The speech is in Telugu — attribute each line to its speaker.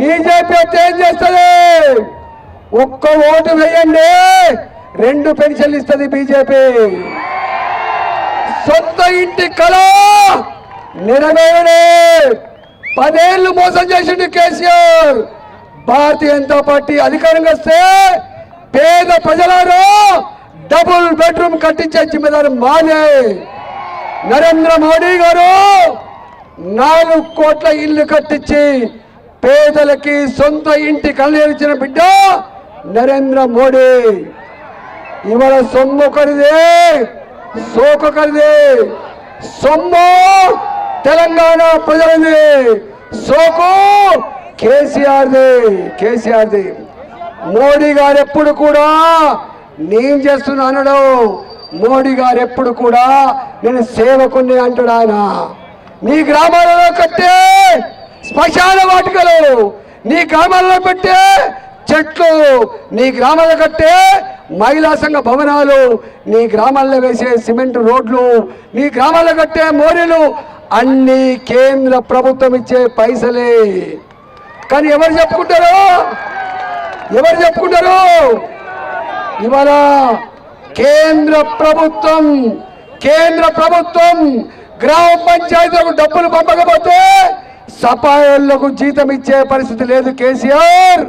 Speaker 1: బీజేపీ అయితే ఏం చేస్తుంది. ఒక్క ఓటు వేయండి. రెండు పెన్షన్లు ఇస్తుంది బీజేపీ. సొంత ఇంటి కళ నెరవేరడే పదేళ్ళు మోసం చేసిండు కేసీఆర్. భారతీయ జనతా పార్టీ అధికారంగా వస్తే పేద ప్రజలను డబుల్ బెడ్రూమ్ కట్టించే జిమ్మేదారు మానే నరేంద్ర మోడీ గారు నాలుగు కోట్ల ఇల్లు కట్టించి పేదలకి సొంత ఇంటి కళ్ళేరిచిన బిడ్డ నరేంద్ర మోడీ. ఇవాళ సొమ్ము ఒకరిదే సోకు ఒకరిదే సొమ్ము తెలంగాణ ప్రజలది సోకు కేసీఆర్ది కేసీఆర్ది. మోడీ గారు ఎప్పుడు కూడా నేను చేస్తున్నా అనడు మోడీ గారు ఎప్పుడు కూడా నేను సేవకుని అంటాడు ఆయన. నీ గ్రామాలలో కట్టే శ్మశాన వాటికలు నీ గ్రామాల్లో పెట్టే చెట్లు నీ గ్రామాల్లో కట్టే మహిళా సంఘ భవనాలు నీ గ్రామాల్లో వేసే సిమెంట్ రోడ్లు నీ గ్రామాల్లో కట్టే మోరీలు అన్ని కేంద్ర ప్రభుత్వం ఇచ్చే పైసలే. కానీ ఎవరు చెప్పుకుంటారు? ఎవరు చెప్పుకుంటారు? ఇవాళ కేంద్ర ప్రభుత్వం కేంద్ర ప్రభుత్వం గ్రామ పంచాయతీలకు డబ్బులు పంపకపోతే సపాయోళ్ళకు జీతం ఇచ్చే పరిస్థితి లేదు కేసీఆర్.